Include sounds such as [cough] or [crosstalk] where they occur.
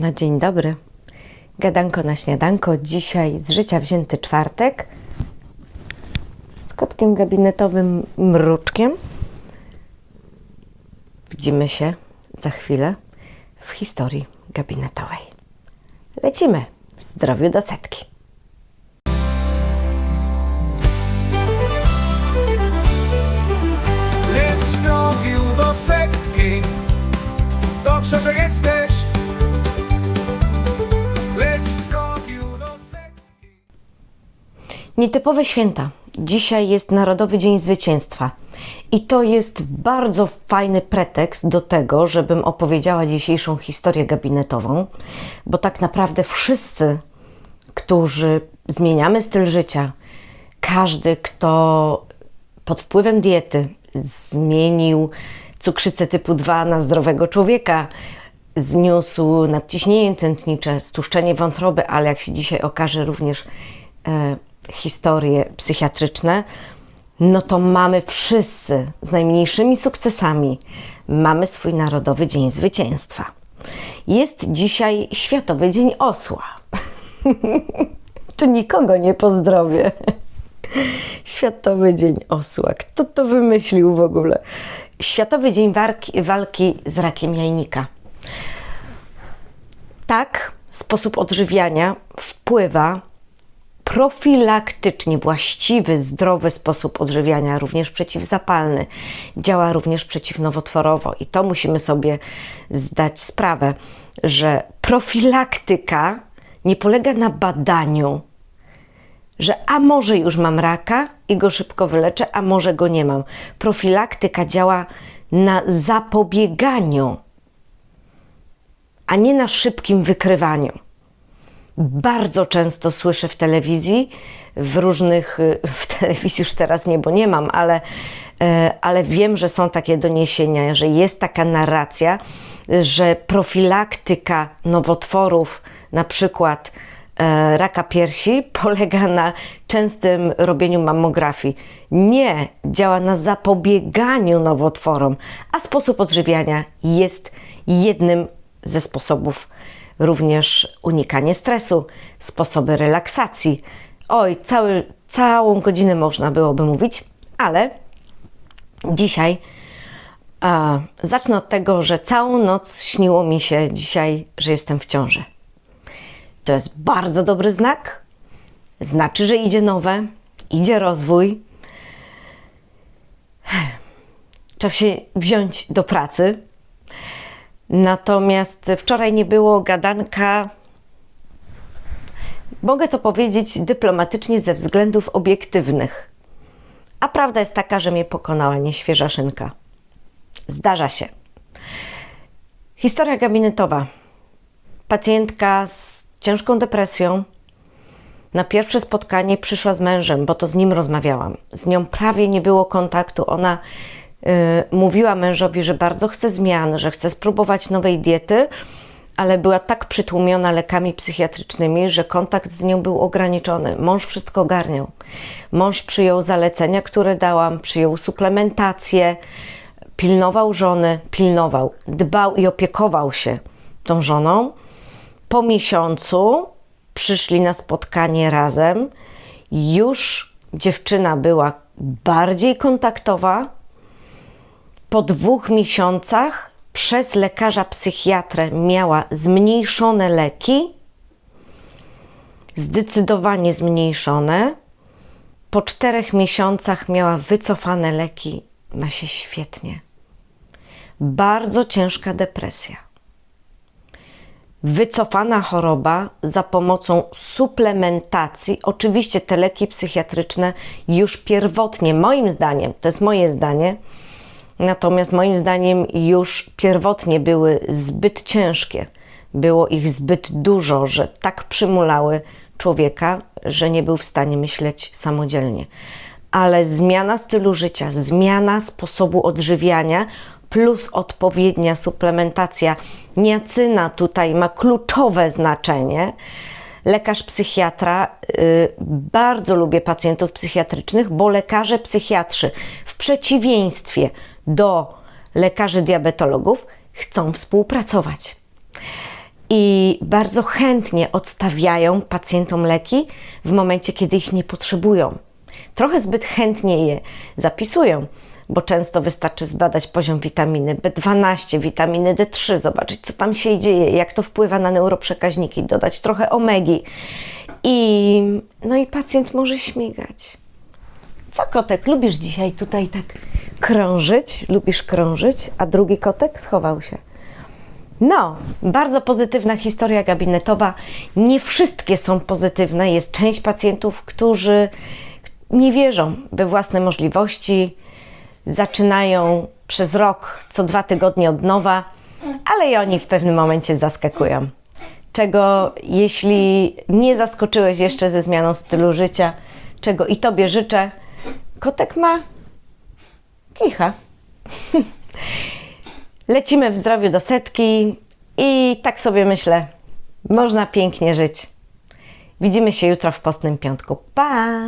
No dzień dobry. Gadanko na śniadanko. Dzisiaj z życia wzięty czwartek. Z kotkiem gabinetowym Mruczkiem. Widzimy się za chwilę w historii gabinetowej. Lecimy. W zdrowiu do setki. Lecz zdrowiu do setki Dobrze, że jesteś Nietypowe święta. Dzisiaj jest Narodowy Dzień Zwycięstwa. I to jest bardzo fajny pretekst do tego, żebym opowiedziała dzisiejszą historię gabinetową, bo tak naprawdę wszyscy, którzy zmieniamy styl życia, każdy, kto pod wpływem diety zmienił cukrzycę typu 2 na zdrowego człowieka, zniósł nadciśnienie tętnicze, stłuszczenie wątroby, ale jak się dzisiaj okaże również e, historie psychiatryczne, no to mamy wszyscy z najmniejszymi sukcesami, mamy swój Narodowy Dzień Zwycięstwa. Jest dzisiaj Światowy Dzień Osła. [laughs] to nikogo nie pozdrowię. Światowy Dzień Osła. Kto to wymyślił w ogóle? Światowy Dzień walki, walki z rakiem jajnika. Tak, sposób odżywiania wpływa profilaktycznie, właściwy, zdrowy sposób odżywiania, również przeciwzapalny, działa również przeciwnowotworowo. I to musimy sobie zdać sprawę, że profilaktyka nie polega na badaniu, że a może już mam raka i go szybko wyleczę, a może go nie mam. Profilaktyka działa na zapobieganiu, a nie na szybkim wykrywaniu. Bardzo często słyszę w telewizji, w różnych, y, [laughs] w telewizji już teraz nie, bo nie mam, ale, e, ale wiem, że są takie doniesienia, że jest taka narracja, że profilaktyka nowotworów, na przykład e, raka piersi, [laughs] polega na częstym robieniu mammografii. Nie, działa na zapobieganiu nowotworom, a sposób odżywiania jest jednym ze sposobów również unikanie stresu, sposoby relaksacji. Oj, cały, całą godzinę można byłoby mówić, ale dzisiaj zacznę od tego, że całą noc śniło mi się dzisiaj, że jestem w ciąży. To jest bardzo dobry znak. Znaczy, że idzie nowe, idzie rozwój. Trzeba się wziąć do pracy. Natomiast wczoraj nie było gadanka, mogę to powiedzieć dyplomatycznie, ze względów obiektywnych. A prawda jest taka, że mnie pokonała nieświeża szynka. Zdarza się. Historia gabinetowa. Pacjentka z ciężką depresją na pierwsze spotkanie przyszła z mężem, bo to z nim rozmawiałam. Z nią prawie nie było kontaktu. Ona mówiła mężowi, że bardzo chce zmian, że chce spróbować nowej diety, ale była tak przytłumiona lekami psychiatrycznymi, że kontakt z nią był ograniczony. Mąż wszystko ogarniał. Mąż przyjął zalecenia, które dałam, przyjął suplementację, pilnował żony, pilnował, dbał i opiekował się tą żoną. Po miesiącu przyszli na spotkanie razem. Już dziewczyna była bardziej kontaktowa. Po dwóch miesiącach przez lekarza psychiatrę miała zmniejszone leki, zdecydowanie zmniejszone. Po czterech miesiącach miała wycofane leki, ma się świetnie. Bardzo ciężka depresja wycofana choroba za pomocą suplementacji. Oczywiście te leki psychiatryczne już pierwotnie, moim zdaniem, to jest moje zdanie, natomiast moim zdaniem już pierwotnie były zbyt ciężkie. Było ich zbyt dużo, że tak przymulały człowieka, że nie był w stanie myśleć samodzielnie. Ale zmiana stylu życia, zmiana sposobu odżywiania, plus odpowiednia suplementacja. Niacyna tutaj ma kluczowe znaczenie. Lekarz psychiatra, y, bardzo lubię pacjentów psychiatrycznych, bo lekarze psychiatrzy w przeciwieństwie do lekarzy diabetologów chcą współpracować. i bardzo chętnie odstawiają pacjentom leki w momencie, kiedy ich nie potrzebują. Trochę zbyt chętnie je zapisują, bo często wystarczy zbadać poziom witaminy B12, witaminy D3, zobaczyć co tam się dzieje, jak to wpływa na neuroprzekaźniki, dodać trochę omegi i no i pacjent może śmigać. Co kotek, lubisz dzisiaj tutaj tak krążyć? Lubisz krążyć? A drugi kotek schował się. No, bardzo pozytywna historia gabinetowa. Nie wszystkie są pozytywne. Jest część pacjentów, którzy nie wierzą we własne możliwości, zaczynają przez rok, co dwa tygodnie od nowa, ale i oni w pewnym momencie zaskakują. Czego, jeśli nie zaskoczyłeś jeszcze ze zmianą stylu życia, czego i Tobie życzę, kotek ma kicha. Lecimy w zdrowiu do setki i tak sobie myślę, można pięknie żyć. Widzimy się jutro w postnym piątku. Pa!